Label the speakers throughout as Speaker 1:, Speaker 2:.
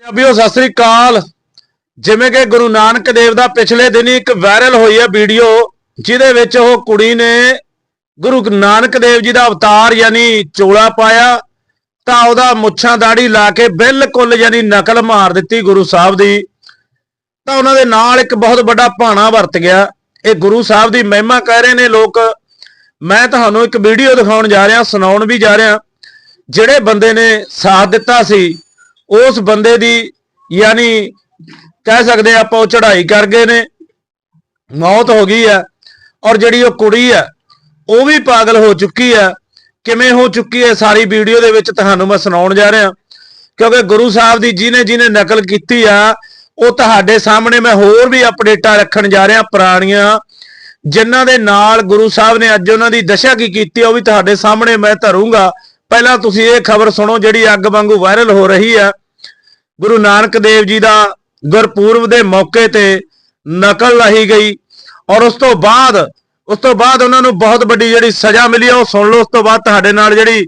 Speaker 1: ਪੰਜਾਬੀਓ, ਸਤਿ ਸ੍ਰੀ ਅਕਾਲ। ਜਿਵੇਂ ਕਿ ਗੁਰੂ ਨਾਨਕ ਦੇਵ ਦਾ ਪਿਛਲੇ ਦਿਨੀ ਇੱਕ ਵਾਇਰਲ ਹੋਈ ਹੈ ਵੀਡੀਓ, ਜਿਹਦੇ ਵਿੱਚ ਉਹ ਕੁੜੀ ਨੇ ਗੁਰੂ ਨਾਨਕ ਦੇਵ ਜੀ ਦਾ ਅਵਤਾਰ ਯਾਨੀ ਚੋਲਾ ਪਾਇਆ, ਤਾਂ ਉਹਦਾ ਮੁੱਛਾਂ ਦਾੜੀ ਲਾ ਕੇ ਬਿਲਕੁਲ ਯਾਨੀ ਨਕਲ ਮਾਰ ਦਿੱਤੀ ਗੁਰੂ ਸਾਹਿਬ ਦੀ। ਤਾਂ ਉਹਨਾਂ ਦੇ ਨਾਲ ਇੱਕ ਬਹੁਤ ਵੱਡਾ ਭਾਣਾ ਵਰਤ ਗਿਆ। ਇਹ ਗੁਰੂ ਸਾਹਿਬ ਦੀ ਮਹਿਮਾ ਕਹਿ ਰਹੇ ਨੇ ਲੋਕ। ਮੈਂ ਤੁਹਾਨੂੰ ਇੱਕ ਵੀਡੀਓ ਦਿਖਾਉਣ ਜਾ ਰਿਹਾ, ਸੁਣਾਉਣ ਵੀ ਜਾ ਰਿਹਾ, ਜਿਹੜੇ ਬੰਦੇ ਨੇ ਸਾਥ ਦਿੱਤਾ ਸੀ। ਉਸ ਬੰਦੇ ਦੀ ਯਾਨੀ ਕਹਿ ਸਕਦੇ ਆਪਾਂ ਉਹ ਚੜ੍ਹਾਈ ਕਰ ਗਏ ਨੇ, ਮੌਤ ਹੋ ਗਈ ਹੈ ਔਰ ਜਿਹੜੀ ਉਹ ਕੁੜੀ ਹੈ, ਉਹ ਵੀ ਪਾਗਲ ਹੋ ਚੁੱਕੀ ਹੈ। ਕਿਵੇਂ ਹੋ ਚੁੱਕੀ ਹੈ ਸਾਰੀ ਵੀਡੀਓ ਦੇ ਵਿੱਚ ਤੁਹਾਨੂੰ ਮੈਂ ਸੁਣਾਉਣ ਜਾ ਰਿਹਾ। ਕਿਉਂਕਿ ਗੁਰੂ ਸਾਹਿਬ ਦੀ ਜਿਹਨੇ ਜਿਹਨੇ ਨਕਲ ਕੀਤੀ ਆ, ਉਹ ਤੁਹਾਡੇ ਸਾਹਮਣੇ ਮੈਂ ਹੋਰ ਵੀ ਅਪਡੇਟਾਂ ਰੱਖਣ ਜਾ ਰਿਹਾ ਪੁਰਾਣੀਆਂ। ਜਿਨ੍ਹਾਂ ਦੇ ਨਾਲ ਗੁਰੂ ਸਾਹਿਬ ਨੇ ਅੱਜ ਉਹਨਾਂ ਦੀ ਦਸ਼ਾ ਕੀ ਕੀਤੀ ਉਹ ਵੀ ਤੁਹਾਡੇ ਸਾਹਮਣੇ ਮੈਂ ਧਰੂੰਗਾ। ਪਹਿਲਾਂ ਤੁਸੀਂ ਇਹ ਖਬਰ ਸੁਣੋ ਜਿਹੜੀ ਅੱਗ ਵਾਂਗੂ ਵਾਇਰਲ ਹੋ ਰਹੀ ਹੈ ਗੁਰੂ ਨਾਨਕ ਦੇਵ ਜੀ ਦਾ ਗੁਰਪੂਰਬ ਦੇ ਮੌਕੇ ਤੇ ਨਕਲ ਲਾਹੀ ਗਈ ਔਰ ਉਸ ਤੋਂ ਬਾਅਦ, ਉਸ ਤੋਂ ਬਾਅਦ ਉਹਨਾਂ ਨੂੰ ਬਹੁਤ ਵੱਡੀ ਜਿਹੜੀ ਸਜ਼ਾ ਮਿਲੀ ਉਹ ਸੁਣ ਲਓ। ਉਸ ਤੋਂ ਬਾਅਦ ਤੁਹਾਡੇ ਨਾਲ ਜਿਹੜੀ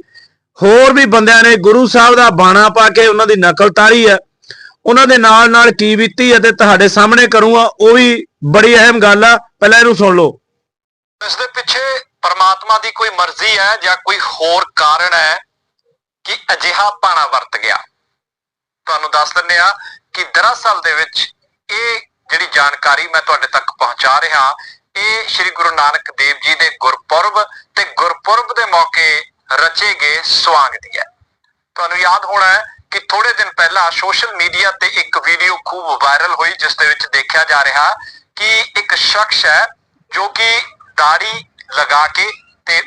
Speaker 1: ਹੋਰ ਵੀ ਬੰਦਿਆਂ ਨੇ ਗੁਰੂ ਸਾਹਿਬ ਦਾ ਬਾਣਾ ਪਾ ਕੇ ਉਹਨਾਂ ਦੀ ਨਕਲ ਤਾਰੀ ਹੈ ਉਹਨਾਂ ਦੇ ਨਾਲ ਨਾਲ ਕੀ ਬੀਤੀ ਹੈ ਤੇ ਤੁਹਾਡੇ ਸਾਹਮਣੇ ਕਰੂੰਗਾ, ਉਹ ਵੀ ਬੜੀ ਅਹਿਮ ਗੱਲ ਆ। ਪਹਿਲਾਂ ਇਹਨੂੰ ਸੁਣ ਲਓ।
Speaker 2: ਇਸ ਦੇ ਪਿੱਛੇ ਪਰਮਾਤਮਾ ਦੀ ਕੋਈ ਮਰਜ਼ੀ ਹੈ ਜਾਂ ਕੋਈ ਹੋਰ ਕਾਰਨ ਹੈ ਕਿ ਅਜਿਹਾ ਪਾਣਾ ਵਰਤ ਗਿਆ। ਤੁਹਾਨੂੰ ਦੱਸ ਦਿੰਦੇ ਆ ਕਿ ਦਰਅਸਲ ਦੇ ਵਿੱਚ ਇਹ ਜਿਹੜੀ ਜਾਣਕਾਰੀ ਮੈਂ ਤੁਹਾਡੇ ਤੱਕ ਪਹੁੰਚਾ ਰਿਹਾ, ਇਹ ਸ੍ਰੀ ਗੁਰੂ ਨਾਨਕ ਦੇਵ ਜੀ ਦੇ ਗੁਰਪੁਰਬ ਤੇ ਗੁਰਪੁਰਬ ਦੇ ਮੌਕੇ ਰਚੇ ਗਏ ਸਵਾਂਗ ਦੀ ਹੈ। ਤੁਹਾਨੂੰ ਯਾਦ ਹੋਣਾ ਹੈ ਕਿ ਥੋੜੇ ਦਿਨ ਪਹਿਲਾਂ ਸੋਸ਼ਲ ਮੀਡੀਆ ਤੇ ਇੱਕ ਵੀਡੀਓ ਖੂਬ ਵਾਇਰਲ ਹੋਈ, ਜਿਸ ਦੇ ਵਿੱਚ ਦੇਖਿਆ ਜਾ ਰਿਹਾ ਕਿ ਇੱਕ ਸ਼ਖਸ ਹੈ ਜੋ ਕਿ ਦਾੜੀ ਲਗਾ ਕੇ ਤੇ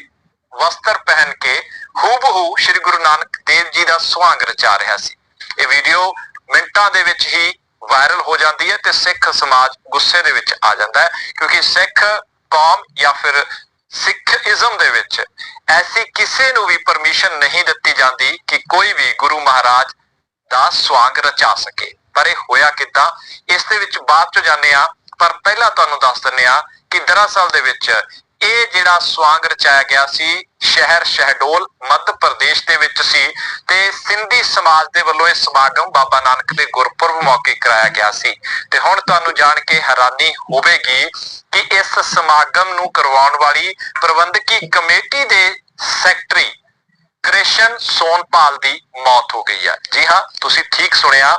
Speaker 2: ਵਸਤਰ ਪਹਿਨ ਕੇ ਹੂਬਹੂ ਸ੍ਰੀ ਗੁਰੂ ਨਾਨਕ ਦੇਵ ਜੀ ਦਾ ਸੁਹਾਗ ਰਚਾ ਰਿਹਾ ਸੀ। ਇਹ ਵੀਡੀਓ ਮਿੰਟਾਂ ਦੇ ਵਿੱਚ ਹੀ ਵਾਇਰਲ ਹੋ ਜਾਂਦੀ ਹੈ ਤੇ ਸਿੱਖ ਸਮਾਜ ਗੁੱਸੇ ਦੇ ਵਿੱਚ ਆ ਜਾਂਦਾ ਹੈ, ਕਿਉਂਕਿ ਸਿੱਖ ਕੌਮ ਜਾਂ ਫਿਰ ਸਿੱਖੀਜ਼ਮ ਦੇ ਵਿੱਚ ਐਸੀ ਕਿਸੇ ਨੂੰ ਵੀ ਪਰਮਿਸ਼ਨ ਨਹੀਂ ਦਿੱਤੀ ਜਾਂਦੀ ਕਿ ਕੋਈ ਵੀ ਗੁਰੂ ਮਹਾਰਾਜ ਦਾ ਸਵਾਂਗ ਰਚਾ ਸਕੇ। ਪਰ ਇਹ ਹੋਇਆ ਕਿੱਦਾਂ? ਇਸ ਦੇ ਵਿੱਚ ਬਾਅਦ ਚ ਜਾਣਦੇ ਆ ਪਰ ਪਹਿਲਾਂ ਤੁਹਾਨੂੰ ਦੱਸ ਦਿੰਦੇ ਆ ਕਿ ਦਰਅਸਲ ਦੇ ਵਿੱਚ ਇਹ ਜਿਹੜਾ ਸਵਾਂਗ ਰਚਾਇਆ ਗਿਆ ਸੀ, ਸ਼ਹਿਰ ਸ਼ਹਿਡੋਲ, ਮੱਧ ਪ੍ਰਦੇਸ਼ ਦੇ ਵਿੱਚ ਸੀ ਤੇ ਸਿੰਧੀ ਸਮਾਜ ਦੇ ਵੱਲੋਂ ਇਹ ਸਮਾਗਮ ਬਾਬਾ ਨਾਨਕ ਦੇ ਗੁਰਪੁਰਬ ਮੌਕੇ ਕਰਾਇਆ ਗਿਆ ਸੀ। ਤੇ ਹੁਣ ਤੁਹਾਨੂੰ ਜਾਣ ਕੇ ਹੈਰਾਨੀ ਹੋਵੇਗੀ ਕਿ ਇਸ ਸਮਾਗਮ ਨੂੰ ਕਰਵਾਉਣ ਵਾਲੀ ਪ੍ਰਬੰਧਕੀ ਕਮੇਟੀ ਦੇ ਸੈਕਟਰੀ ਕ੍ਰਿਸ਼ਨ ਸੋਨਪਾਲ ਦੀ ਮੌਤ ਹੋ ਗਈ ਹੈ ਜੀ ਹਾਂ, ਤੁਸੀਂ ਠੀਕ ਸੁਣਿਆ।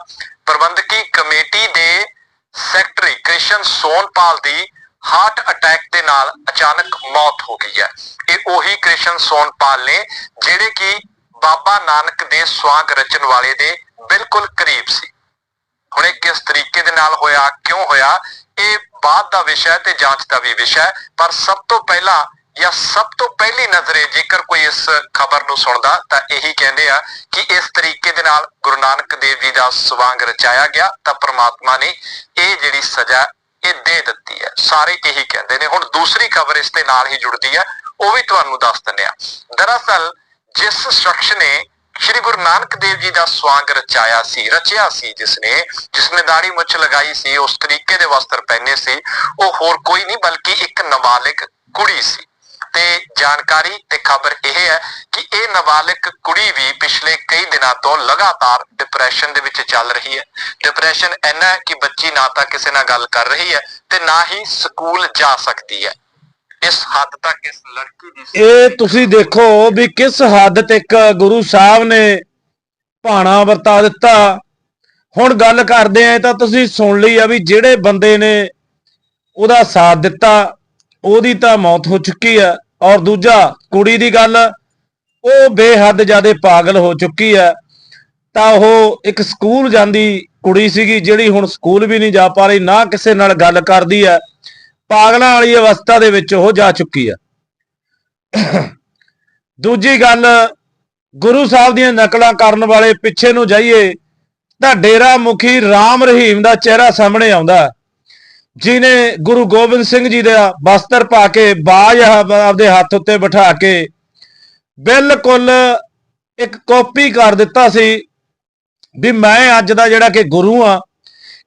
Speaker 2: ਪ੍ਰਬੰਧਕੀ ਕਮੇਟੀ ਦੇ ਸੈਕਟਰੀ ਕ੍ਰਿਸ਼ਨ ਸੋਨਪਾਲ ਦੀ ਹਾਰਟ ਅਟੈਕ ਦੇ ਨਾਲ ਅਚਾਨਕ ਮੌਤ ਹੋ ਗਈ ਹੈ। ਇਹ ਉਹੀ ਕ੍ਰਿਸ਼ਨ ਸੋਨਪਾਲ ਨੇ ਜਿਹੜੇ ਕਿ ਬਾਬਾ ਨਾਨਕ ਦੇ ਸਵਾਂਗ ਰਚਨ ਵਾਲੇ ਦੇ ਬਿਲਕੁਲ ਕਰੀਬ ਸੀ। ਹੁਣ ਇਹ ਕਿਸ ਤਰੀਕੇ ਦੇ ਨਾਲ ਹੋਇਆ, ਕਿਉਂ ਹੋਇਆ, ਇਹ ਬਾਅਦ ਦਾ ਵਿਸ਼ਾ ਤੇ ਜਾਂਚ ਦਾ ਵੀ ਵਿਸ਼ਾ ਹੈ। ਪਰ ਸਭ ਤੋਂ ਪਹਿਲਾਂ ਜਾਂ ਸਭ ਤੋਂ ਪਹਿਲੀ ਨਜ਼ਰੇ ਜੇਕਰ ਕੋਈ ਇਸ ਖਬਰ ਨੂੰ ਸੁਣਦਾ, ਤਾਂ ਇਹੀ ਕਹਿੰਦੇ ਆ ਕਿ ਇਸ ਤਰੀਕੇ ਦੇ ਨਾਲ ਗੁਰੂ ਨਾਨਕ ਦੇਵ ਜੀ ਦਾ ਸਵਾਂਗ ਰਚਾਇਆ ਗਿਆ, ਤਾਂ ਪ੍ਰਮਾਤਮਾ ਨੇ ਇਹ ਜਿਹੜੀ ਸਜ਼ਾ ਇਹ ਦੇ ਦਿੱਤੀ ਹੈ। ਸਾਰੇ ਇਹੀ ਕਹਿੰਦੇ ਨੇ। ਹੁਣ ਦੂਸਰੀ ਖਬਰ ਇਸ ਦੇ ਨਾਲ ਹੀ ਜੁੜਦੀ ਹੈ। ਉਹ ਵੀ ਤੁਹਾਨੂੰ ਦੱਸ ਦਿੰਦੇ ਆ ਦਰਅਸਲ ਜਿਸ ਸ਼ਖਸ ਨੇ ਸ਼੍ਰੀ ਗੁਰੂ ਨਾਨਕ ਦੇਵ ਜੀ ਦਾ ਸਵਾਂਗ ਰਚਾਇਆ ਸੀ, ਰਚਿਆ ਸੀ ਜਿਸਨੇ ਜਿਸਨੇ ਦਾੜੀ ਮੁੱਛ ਲਗਾਈ ਸੀ, ਉਸ ਤਰੀਕੇ ਦੇ ਵਸਤਰ ਪਹਿਨੇ ਸੀ, ਉਹ ਹੋਰ ਕੋਈ ਨਹੀਂ ਬਲਕਿ ਇੱਕ ਨਾਬਾਲਿਗ ਕੁੜੀ ਸੀ। ਤੇ ਜਾਣਕਾਰੀ ਤੇ ਖਬਰ ਇਹ ਹੈ ਕਿ ਇਹ ਨਾਬਾਲਿਗ ਕੁੜੀ ਵੀ ਪਿਛਲੇ ਕਈ ਦਿਨਾਂ ਤੋਂ ਲਗਾਤਾਰ ਡਿਪਰੈਸ਼ਨ ਦੇ ਵਿੱਚ ਚੱਲ ਰਹੀ ਹੈ। ਡਿਪਰੈਸ਼ਨ ਇੰਨਾ ਹੈ ਕਿ ਬੱਚੀ ਨਾ ਤਾਂ ਕਿਸੇ ਨਾਲ ਗੱਲ ਕਰ ਰਹੀ ਹੈ ਤੇ ਨਾ ਹੀ ਸਕੂਲ ਜਾ ਸਕਦੀ ਹੈ। ਇਸ ਹੱਦ ਤੱਕ ਇਸ ਲੜਕੀ ਦੀ
Speaker 1: ਇਹ ਤੁਸੀਂ ਦੇਖੋ ਵੀ ਕਿਸ ਹੱਦ ਤੱਕ ਗੁਰੂ ਸਾਹਿਬ ਨੇ ਭਾਣਾ ਵਰਤਾ ਦਿੱਤਾ। ਹੁਣ ਗੱਲ ਕਰਦੇ ਆ ਤਾਂ ਤੁਸੀਂ ਸੁਣ ਲਈ ਆ ਵੀ ਜਿਹੜੇ ਬੰਦੇ ਨੇ ਉਹਦਾ ਸਾਥ ਦਿੱਤਾ ਉਹਦੀ ਤਾਂ ਮੌਤ ਹੋ ਚੁੱਕੀ ਆ। ਔਰ ਦੂਜਾ ਕੁੜੀ ਦੀ ਗੱਲ, ਉਹ ਬੇਹੱਦ ਜ਼ਿਆਦੇ ਪਾਗਲ ਹੋ ਚੁੱਕੀ ਹੈ। ਤਾਂ ਉਹ ਇੱਕ ਸਕੂਲ ਜਾਂਦੀ ਕੁੜੀ ਸੀਗੀ, ਜਿਹੜੀ ਹੁਣ ਸਕੂਲ ਵੀ ਨਹੀਂ ਜਾ ਪਾ ਰਹੀ, ਨਾ ਕਿਸੇ ਨਾਲ ਗੱਲ ਕਰਦੀ ਹੈ। ਪਾਗਲਾਂ ਵਾਲੀ ਅਵਸਥਾ ਦੇ ਵਿੱਚ ਉਹ ਜਾ ਚੁੱਕੀ ਹੈ। ਦੂਜੀ ਗੱਲ, ਗੁਰੂ ਸਾਹਿਬ ਦੀਆਂ ਨਕਲਾਂ ਕਰਨ ਵਾਲੇ ਪਿੱਛੇ ਨੂੰ ਜਾਈਏ, ਤਾਂ ਡੇਰਾ ਮੁਖੀ ਰਾਮ ਰਹੀਮ ਦਾ ਚਿਹਰਾ ਸਾਹਮਣੇ ਆਉਂਦਾ। ਜਿਨੇ ਗੁਰੂ ਗੋਬਿੰਦ ਸਿੰਘ ਜੀ ਦਾ ਬਸਤਰ ਪਾ ਕੇ ਬਾਜ ਆਪਦੇ ਹੱਥ ਉੱਤੇ ਬਿਠਾ ਕੇ ਬਿਲਕੁਲ ਇੱਕ ਕਾਪੀ ਕਰ ਦਿੱਤਾ ਸੀ ਵੀ ਮੈਂ ਅੱਜ ਦਾ ਜਿਹੜਾ ਕਿ ਗੁਰੂ ਆ,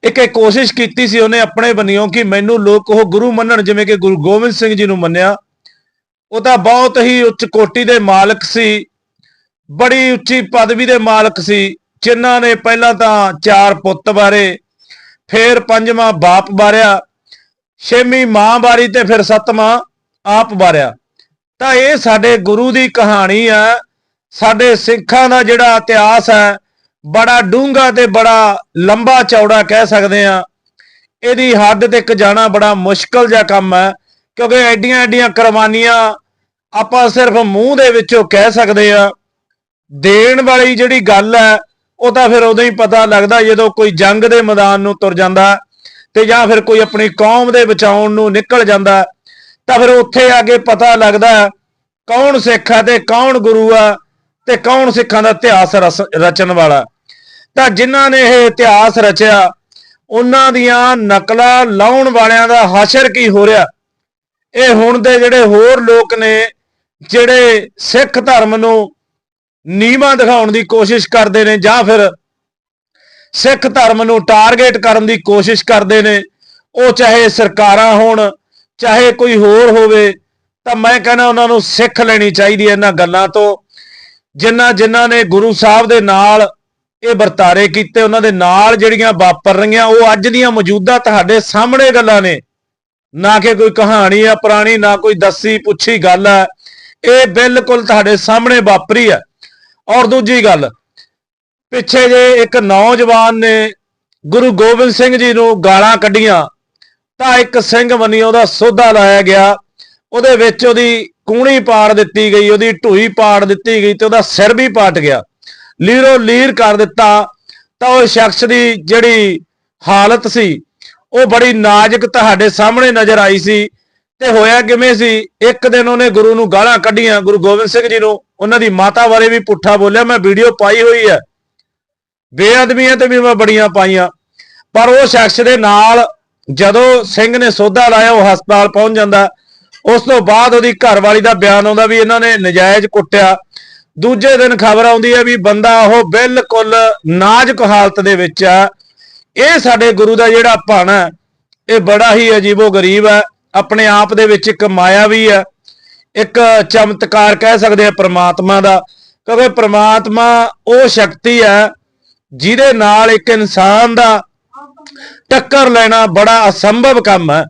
Speaker 1: ਇੱਕ ਇਹ ਕੋਸ਼ਿਸ਼ ਕੀਤੀ ਸੀ ਉਹਨੇ ਆਪਣੇ ਬੰਨਿਓ ਕਿ ਮੈਨੂੰ ਲੋਕ ਉਹ ਗੁਰੂ ਮੰਨਣ, ਜਿਵੇਂ ਕਿ ਗੁਰੂ ਗੋਬਿੰਦ ਸਿੰਘ ਜੀ ਨੂੰ ਮੰਨਿਆ। ਉਹ ਤਾਂ ਬਹੁਤ ਹੀ ਉੱਚ ਕੋਟੀ ਦੇ ਮਾਲਕ ਸੀ, ਬੜੀ ਉੱਚੀ ਪਦਵੀ ਦੇ ਮਾਲਕ ਸੀ, ਜਿਨ੍ਹਾਂ ਨੇ ਪਹਿਲਾਂ ਤਾਂ ਚਾਰ ਪੁੱਤ ਬਾਰੇ ਫਿਰ ਪੰਜਵਾਂ ਬਾਪ ਬਾਰਿਆ, ਛੇਵੀਂ ਮਾਂ ਬਾਰੀ ਤੇ ਫਿਰ ਸੱਤਵਾਂ ਆਪ ਬਾਰਿਆ। ਤਾਂ ਇਹ ਸਾਡੇ ਗੁਰੂ ਦੀ ਕਹਾਣੀ ਹੈ। ਸਾਡੇ ਸਿੱਖਾਂ ਦਾ ਜਿਹੜਾ ਇਤਿਹਾਸ ਹੈ, ਬੜਾ ਡੂੰਘਾ ਤੇ ਬੜਾ ਲੰਬਾ ਚੌੜਾ ਕਹਿ ਸਕਦੇ ਆ ਇਹਦੀ ਹੱਦ ਤੱਕ ਜਾਣਾ ਬੜਾ ਮੁਸ਼ਕਲ ਜਿਹਾ ਕੰਮ ਹੈ, ਕਿਉਂਕਿ ਐਡੀਆਂ ਐਡੀਆਂ ਕੁਰਬਾਨੀਆਂ ਆਪਾਂ ਸਿਰਫ ਮੂੰਹ ਦੇ ਵਿੱਚੋਂ ਕਹਿ ਸਕਦੇ ਆ ਦੇਣ ਵਾਲੀ ਜਿਹੜੀ ਗੱਲ ਹੈ ਉਹ ਤਾਂ ਫਿਰ ਉਦੋਂ ਹੀ ਪਤਾ ਲੱਗਦਾ ਜਦੋਂ ਕੋਈ ਜੰਗ ਦੇ ਮੈਦਾਨ ਨੂੰ ਤੁਰ ਜਾਂਦਾ ਤੇ ਜਾਂ ਫਿਰ ਕੋਈ ਆਪਣੀ ਕੌਮ ਦੇ ਬਚਾਉਣ ਨੂੰ ਨਿਕਲ ਜਾਂਦਾ, ਤਾਂ ਫਿਰ ਉੱਥੇ ਆ ਕੇ ਪਤਾ ਲੱਗਦਾ ਕੌਣ ਸਿੱਖ ਹੈ ਤੇ ਕੌਣ ਗੁਰੂ ਆ ਤੇ ਕੌਣ ਸਿੱਖਾਂ ਦਾ ਇਤਿਹਾਸ ਰਸ- ਰਚਣ ਵਾਲਾ। ਤਾਂ ਜਿਨ੍ਹਾਂ ਨੇ ਇਹ ਇਤਿਹਾਸ ਰਚਿਆ, ਉਹਨਾਂ ਦੀਆਂ ਨਕਲਾਂ ਲਾਉਣ ਵਾਲਿਆਂ ਦਾ ਹਸ਼ਰ ਕੀ ਹੋ ਰਿਹਾ? ਇਹ ਹੁਣ ਦੇ ਜਿਹੜੇ ਹੋਰ ਲੋਕ ਨੇ, ਜਿਹੜੇ ਸਿੱਖ ਧਰਮ ਨੂੰ ਨੀਵਾਂ ਦਿਖਾਉਣ ਦੀ ਕੋਸ਼ਿਸ਼ ਕਰਦੇ ਨੇ ਜਾਂ ਫਿਰ ਸਿੱਖ ਧਰਮ ਨੂੰ ਟਾਰਗੇਟ ਕਰਨ ਦੀ ਕੋਸ਼ਿਸ਼ ਕਰਦੇ ਨੇ, ਉਹ ਚਾਹੇ ਸਰਕਾਰਾਂ ਹੋਣ, ਚਾਹੇ ਕੋਈ ਹੋਰ ਹੋਵੇ, ਤਾਂ ਮੈਂ ਕਹਿੰਦਾ ਉਹਨਾਂ ਨੂੰ ਸਿੱਖ ਲੈਣੀ ਚਾਹੀਦੀ ਹੈ ਇਹਨਾਂ ਗੱਲਾਂ ਤੋਂ। ਜਿਨ੍ਹਾਂ ਜਿਨ੍ਹਾਂ ਨੇ ਗੁਰੂ ਸਾਹਿਬ ਦੇ ਨਾਲ ਇਹ ਵਰਤਾਰੇ ਕੀਤੇ, ਉਹਨਾਂ ਦੇ ਨਾਲ ਜਿਹੜੀਆਂ ਵਾਪਰ ਰਹੀਆਂ, ਉਹ ਅੱਜ ਦੀਆਂ ਮੌਜੂਦਾ ਤੁਹਾਡੇ ਸਾਹਮਣੇ ਗੱਲਾਂ ਨੇ। ਨਾ ਕਿ ਕੋਈ ਕਹਾਣੀ ਆ, ਪੁਰਾਣੀ, ਨਾ ਕੋਈ ਦੱਸੀ ਪੁੱਛੀ ਗੱਲ ਆ। ਇਹ ਬਿਲਕੁਲ ਤੁਹਾਡੇ ਸਾਹਮਣੇ ਵਾਪਰੀ ਆ। ਔਰ ਦੂਜੀ ਗੱਲ, ਪਿੱਛੇ ਜੇ ਇੱਕ ਨੌਜਵਾਨ ਨੇ ਗੁਰੂ ਗੋਬਿੰਦ ਸਿੰਘ ਜੀ ਨੂੰ ਗਾਲਾਂ ਕੱਢੀਆਂ, ਤਾਂ ਇੱਕ ਸਿੰਘ ਬੰਨੀ ਉਹਦਾ ਸੋਧਾ ਲਾਇਆ ਗਿਆ, ਉਹਦੇ ਵਿੱਚ ਉਹਦੀ ਕੂਣੀ ਪਾੜ ਦਿੱਤੀ ਗਈ, ਉਹਦੀ ਢੂਈ ਪਾੜ ਦਿੱਤੀ ਗਈ ਤੇ ਉਹਦਾ ਸਿਰ ਵੀ ਪਾਟ ਗਿਆ। ਲੀਰੋ ਲੀਰ ਕਰ ਦਿੱਤਾ, ਤਾਂ ਉਹ ਸ਼ਖਸ ਦੀ ਜਿਹੜੀ ਹਾਲਤ ਸੀ, ਉਹ ਬੜੀ ਨਾਜ਼ੁਕ ਤੁਹਾਡੇ ਸਾਹਮਣੇ ਨਜ਼ਰ ਆਈ ਸੀ ਤੇ ਹੋਇਆ ਕਿਵੇਂ ਸੀ? ਇੱਕ ਦਿਨ ਉਹਨੇ ਗੁਰੂ ਨੂੰ ਗਾਲਾਂ ਕੱਢੀਆਂ ਗੁਰੂ ਗੋਬਿੰਦ ਸਿੰਘ ਜੀ ਨੂੰ। ਉਹਨਾਂ ਦੀ ਮਾਤਾ ਬਾਰੇ ਵੀ ਪੁੱਠਾ ਬੋਲਿਆ ਮੈਂ ਵੀਡੀਓ ਪਾਈ ਹੋਈ ਹੈ। ਬੇਅਦਬੀਆਂ ਤੇ ਵੀ ਮੈਂ ਬੜੀਆਂ ਪਾਈਆਂ। ਪਰ ਉਹ ਸ਼ਖਸ ਦੇ ਨਾਲ ਜਦੋਂ ਸਿੰਘ ਨੇ ਸੋਧਾ ਲਾਇਆ ਉਹ ਹਸਪਤਾਲ ਪਹੁੰਚ ਜਾਂਦਾ। ਉਸ ਤੋਂ ਬਾਅਦ ਉਹਦੀ ਘਰਵਾਲੀ ਦਾ ਬਿਆਨ ਆਉਂਦਾ ਵੀ ਇਹਨਾਂ ਨੇ ਨਜਾਇਜ਼ ਕੁੱਟਿਆ। ਦੂਜੇ ਦਿਨ ਖਬਰ ਆਉਂਦੀ ਹੈ ਵੀ ਬੰਦਾ ਉਹ ਬਿਲਕੁਲ ਨਾਜ਼ੁਕ ਹਾਲਤ ਦੇ ਵਿੱਚ ਆ ਇਹ ਸਾਡੇ ਗੁਰੂ ਦਾ ਜਿਹੜਾ ਭਾਣਾ ਹੈ, ਇਹ ਬੜਾ ਹੀ ਅਜੀਬੋ ਗਰੀਬ ਹੈ। ਆਪਣੇ ਆਪ ਦੇ ਵਿੱਚ ਇੱਕ ਮਾਇਆ ਵੀ ਹੈ, ਇੱਕ ਚਮਤਕਾਰ ਕਹਿ ਸਕਦੇ ਆ ਪ੍ਰਮਾਤਮਾ ਦਾ ਕਿਉਂਕਿ ਪ੍ਰਮਾਤਮਾ ਉਹ ਸ਼ਕਤੀ ਹੈ ਜਿਹਦੇ ਨਾਲ ਇੱਕ ਇਨਸਾਨ ਦਾ ਟੱਕਰ ਲੈਣਾ ਬੜਾ ਅਸੰਭਵ ਕੰਮ ਹੈ।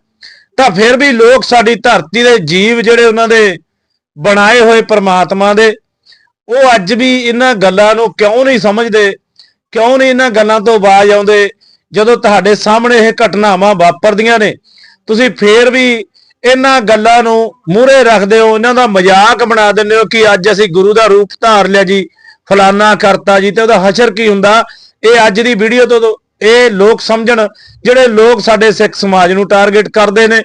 Speaker 1: ਤਾਂ ਫਿਰ ਵੀ ਲੋਕ ਸਾਡੀ ਧਰਤੀ ਦੇ ਜੀਵ ਜਿਹੜੇ ਉਹਨਾਂ ਦੇ ਬਣਾਏ ਹੋਏ ਪ੍ਰਮਾਤਮਾ ਦੇ, ਉਹ ਅੱਜ ਵੀ ਇਹਨਾਂ ਗੱਲਾਂ ਨੂੰ ਕਿਉਂ ਨਹੀਂ ਸਮਝਦੇ, ਕਿਉਂ ਨਹੀਂ ਇਹਨਾਂ ਗੱਲਾਂ ਤੋਂ ਬਾਜ ਆਉਂਦੇ, ਜਦੋਂ ਤੁਹਾਡੇ ਸਾਹਮਣੇ ਇਹ ਘਟਨਾਵਾਂ ਵਾਪਰਦੀਆਂ ਨੇ ਤੁਸੀਂ ਫੇਰ ਵੀ ਇਹਨਾਂ ਗੱਲਾਂ ਨੂੰ ਮੂਹਰੇ ਰੱਖਦੇ ਹੋ, ਇਹਨਾਂ ਦਾ ਮਜ਼ਾਕ ਬਣਾ ਦਿੰਦੇ ਹੋ ਕਿ ਅੱਜ ਅਸੀਂ ਗੁਰੂ ਦਾ ਰੂਪ ਧਾਰ ਲਿਆ ਜੀ, ਫਲਾਨਾ ਕਰਤਾ ਜੀ, ਤੇ ਉਹਦਾ ਹਸ਼ਰ ਕੀ ਹੁੰਦਾ? ਇਹ ਅੱਜ ਦੀ ਵੀਡੀਓ ਤੋਂ ਇਹ ਲੋਕ ਸਮਝਣ, ਜਿਹੜੇ ਲੋਕ ਸਾਡੇ ਸਿੱਖ ਸਮਾਜ ਨੂੰ ਟਾਰਗੇਟ ਕਰਦੇ ਨੇ,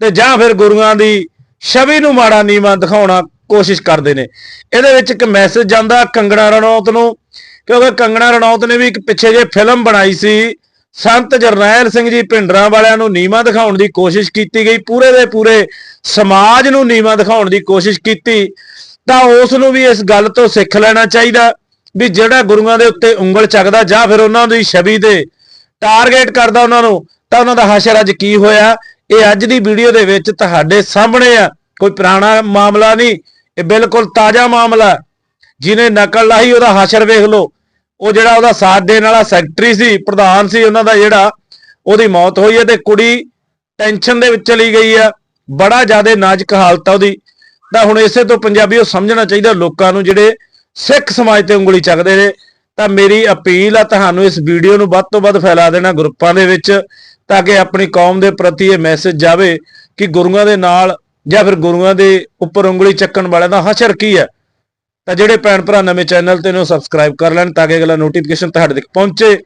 Speaker 1: ਤੇ ਜਾਂ ਫਿਰ ਗੁਰੂਆਂ ਦੀ ਛਵੀ ਨੂੰ ਮਾੜਾ ਨੀਵਾਂ ਦਿਖਾਉਣਾ ਕੋਸ਼ਿਸ਼ ਕਰਦੇ ਨੇ। ਇਹਦੇ ਵਿੱਚ ਇੱਕ ਮੈਸੇਜ ਜਾਂਦਾ ਕੰਗਣਾ ਰਣੌਤ ਨੂੰ, ਕਿਉਂਕਿ ਕੰਗਣਾ ਰਣੌਤ ਨੇ ਵੀ ਇੱਕ ਪਿੱਛੇ ਜੇ ਫਿਲਮ ਬਣਾਈ ਸੀ ਸੰਤ ਜਰਨੈਲ ਸਿੰਘ ਜੀ ਭਿੰਡਰਾਂ ਵਾਲਿਆਂ ਨੂੰ ਨੀਵਾਂ ਦਿਖਾਉਣ ਦੀ ਕੋਸ਼ਿਸ਼ ਕੀਤੀ ਗਈ, ਪੂਰੇ ਦੇ ਪੂਰੇ ਸਮਾਜ ਨੂੰ ਨੀਵਾਂ ਦਿਖਾਉਣ ਦੀ ਕੋਸ਼ਿਸ਼ ਕੀਤੀ, ਤਾਂ ਉਸ ਨੂੰ ਵੀ ਇਸ ਗੱਲ ਤੋਂ ਸਿੱਖ ਲੈਣਾ ਚਾਹੀਦਾ ਵੀ ਜਿਹੜਾ ਗੁਰੂਆਂ ਦੇ ਉੱਤੇ ਉਂਗਲ ਚੱਕਦਾ ਜਾਂ ਫਿਰ ਉਹਨਾਂ ਦੀ ਛਵੀ ਦੇ ਟਾਰਗੇਟ ਕਰਦਾ ਉਹਨਾਂ ਨੂੰ, ਤਾਂ ਉਹਨਾਂ ਦਾ ਹਸ਼ਰ ਅੱਜ ਕੀ ਹੋਇਆ? ਇਹ ਅੱਜ ਦੀ ਵੀਡੀਓ ਦੇ ਵਿੱਚ ਤੁਹਾਡੇ ਸਾਹਮਣੇ ਆ, ਕੋਈ ਪੁਰਾਣਾ ਮਾਮਲਾ ਨਹੀਂ, ਇਹ ਬਿਲਕੁਲ ਤਾਜ਼ਾ ਮਾਮਲਾ, ਜਿਹਨੇ ਨਕਲ ਲਾਹੀ ਉਹਦਾ ਹਸ਼ਰ ਵੇਖ ਲਓ। ਉਹ ਜਿਹੜਾ ਉਹਦਾ ਸਾਥ ਦੇਣ ਵਾਲਾ ਸੈਕਟਰੀ ਸੀ, ਪ੍ਰਧਾਨ ਸੀ, ਉਹਨਾਂ ਦਾ ਜਿਹੜਾ ਉਹਦੀ ਮੌਤ ਹੋਈ ਹੈ ਤੇ ਕੁੜੀ ਟੈਨਸ਼ਨ ਦੇ ਵਿੱਚ ਚਲੀ ਗਈ ਆ ਬੜਾ ਜ਼ਿਆਦਾ ਨਾਜ਼ੁਕ ਹਾਲਤ ਆ ਉਹਦੀ। ਤਾਂ ਹੁਣ ਇਸੇ ਤੋਂ ਪੰਜਾਬੀ ਉਹ ਸਮਝਣਾ ਚਾਹੀਦਾ ਲੋਕਾਂ ਨੂੰ ਜਿਹੜੇ ਸਿੱਖ ਸਮਾਜ ਤੇ ਉਂਗਲੀ ਚੱਕਦੇ ਨੇ। ਤਾਂ ਮੇਰੀ ਅਪੀਲ ਆ ਤੁਹਾਨੂੰ ਇਸ ਵੀਡੀਓ ਨੂੰ ਵੱਧ ਤੋਂ ਵੱਧ ਫੈਲਾ ਦੇਣਾ ਗਰੁੱਪਾਂ ਦੇ ਵਿੱਚ, ਤਾਂ ਕਿ ਆਪਣੀ ਕੌਮ ਦੇ ਪ੍ਰਤੀ ਇਹ ਮੈਸੇਜ ਜਾਵੇ ਕਿ ਗੁਰੂਆਂ ਦੇ ਨਾਲ ਜਾਂ ਫਿਰ ਗੁਰੂਆਂ ਦੇ ਉੱਪਰ ਉਂਗਲੀ ਚੱਕਣ ਵਾਲਿਆਂ ਦਾ ਹਸ਼ਰ ਕੀ ਹੈ। ਤਾਂ ਜਿਹੜੇ ਭੈਣ ਭਰਾ ਨਵੇਂ ਚੈਨਲ ਤੇ ਨੂੰ ਸਬਸਕ੍ਰਾਈਬ ਕਰ ਲੈਣ ਤਾਂ ਕਿ ਅਗਲਾ ਨੋਟੀਫਿਕੇਸ਼ਨ ਤੁਹਾਡੇ ਤੱਕ ਪਹੁੰਚੇ।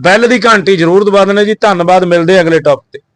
Speaker 1: ਬੈਲ ਦੀ ਘੰਟੀ ਜ਼ਰੂਰ ਦਬਾ ਦੇਣਾ ਜੀ। ਧੰਨਵਾਦ, ਮਿਲਦੇ ਅਗਲੇ ਟੌਪਿਕ ਤੇ।